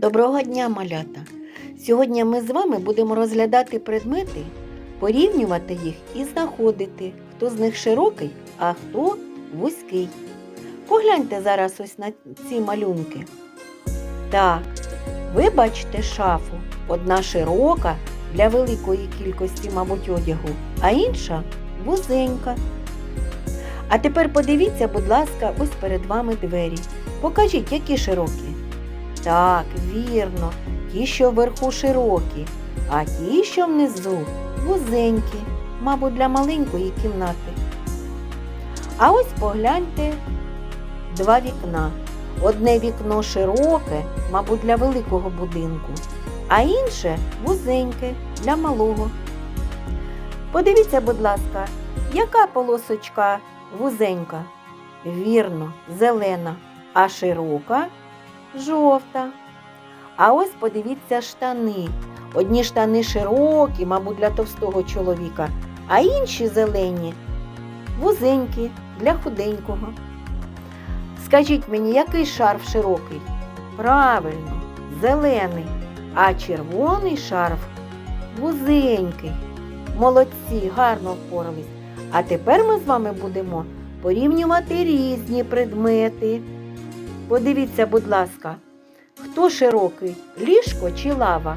Доброго дня, малята! Сьогодні ми з вами будемо розглядати предмети, порівнювати їх і знаходити, хто з них широкий, а хто вузький. Погляньте зараз ось на ці малюнки. Так, ви бачите шафу. Одна широка для великої кількості, мабуть, одягу, а інша вузенька. А тепер подивіться, будь ласка, ось перед вами двері. Покажіть, які широкі. Так, вірно, ті, що вверху широкі, а ті, що внизу вузенькі, мабуть, для маленької кімнати. А ось погляньте два вікна. Одне вікно широке, мабуть, для великого будинку, а інше вузеньке для малого. Подивіться, будь ласка, яка полосочка вузенька? Вірно, зелена, а широка жовта. А ось подивіться штани. Одні штани широкі, мабуть, для товстого чоловіка, а інші зелені, вузенькі для худенького. Скажіть мені, який шарф широкий? Правильно, зелений, а червоний шарф вузенький. Молодці, гарно впорались. А тепер ми з вами будемо порівнювати різні предмети. Подивіться, будь ласка, хто широкий, ліжко чи лава?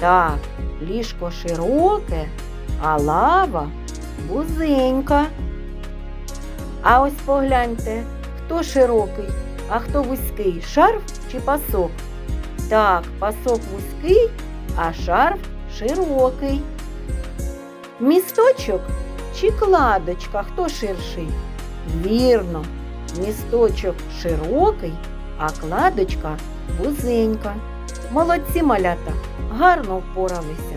Так, ліжко широке, а лава вузенька. А ось погляньте, хто широкий, а хто вузький, шарф чи пасок? Так, пасок вузький, а шарф широкий. Місточок чи кладочка, хто ширший? Вірно, місточок широкий, а кладочка вузенька. Молодці малята, гарно впоралися.